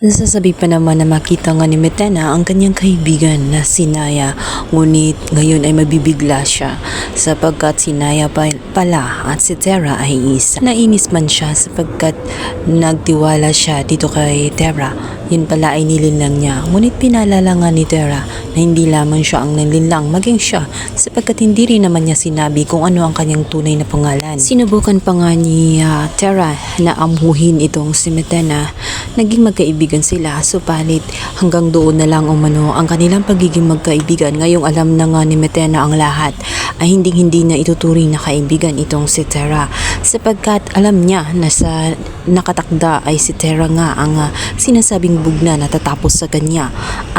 Nasasabi pa naman na makita nga ni Metena ang kanyang kaibigan na si Naya. Ngunit ngayon ay mabibigla siya sapagkat si Naya pa, pala at si Terra ay isa. Nainis man siya sapagkat nagtiwala siya dito kay Terra. Yun pala ay nilinlang niya. Ngunit pinalala nga ni Terra na hindi lamang siya ang nalinlang maging siya sapagkat hindi rin naman niya sinabi kung ano ang kanyang tunay na pangalan. Sinubukan pa nga ni ah, Terra na amuhin itong si Metena. Naging magkaibigan sila. Supalit hanggang doon na lang umano ang kanilang pagiging magkaibigan. Ngayong alam na nga ni Metena ang lahat ay hindi hindi na ituturing na kaibigan itong si Terra. Sapagkat alam niya na sa nakatakda ay si Terra nga ang ah, sinasabing bugna na tatapos sa kanya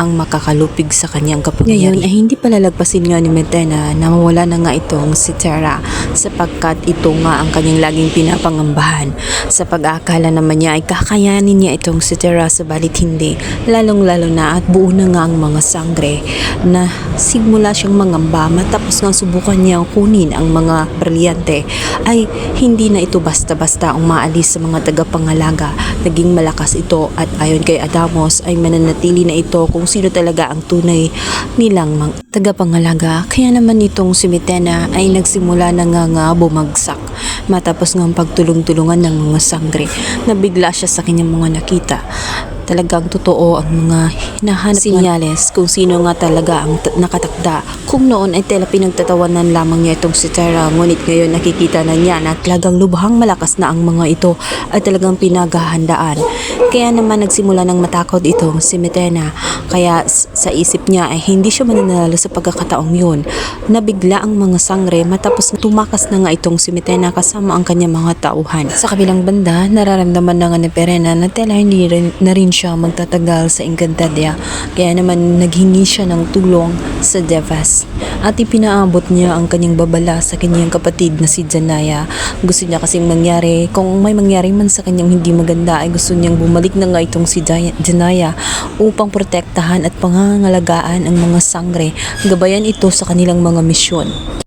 ang makakalupig sa kanyang kapangyarihan. Ngayon ay hindi palalagpasin nga ni Metena na mawala na nga itong si Terra sapagkat ito nga ang kanyang laging pinapangambahan. Sa pag-aakala naman niya ay kakayanin niya itong si Terra sabalit hindi. Lalong lalo na at buo na nga ang mga sangre na sigmula siyang mangamba matapos nga subukan niya kunin ang mga brilyante ay hindi na ito basta-basta ang maalis sa mga tagapangalaga. Naging malakas ito at ayon kay Adamos ay mananatili na ito kung sino talaga ang tunay nilang mang tagapangalaga. Kaya naman itong si Mitena ay nagsimula na nga nga bumagsak matapos ng pagtulong-tulungan ng mga sangre. Nabigla siya sa kanyang mga nakita talagang totoo ang mga hinahanap sinyales kung sino nga talaga ang nakatakda. Kung noon ay tela pinagtatawanan lamang niya itong si Terra, ngunit ngayon nakikita na niya na talagang lubhang malakas na ang mga ito at talagang pinaghahandaan. Kaya naman nagsimula ng matakot itong si Metena. Kaya sa isip niya ay hindi siya mananalo sa pagkakataong yun. Nabigla ang mga sangre matapos tumakas na nga itong si Metena kasama ang kanyang mga tauhan. Sa kabilang banda, nararamdaman na nga ni Perena na tela hindi rin, na rin siya magtatagal sa Encantadia. Kaya naman naghingi siya ng tulong sa Devas. At ipinaabot niya ang kanyang babala sa kanyang kapatid na si Janaya. Gusto niya kasing mangyari, kung may mangyari man sa kanyang hindi maganda ay gusto niyang bumalik na nga itong si Janaya upang protektahan at pangangalagaan ang mga sangre. Gabayan ito sa kanilang mga misyon.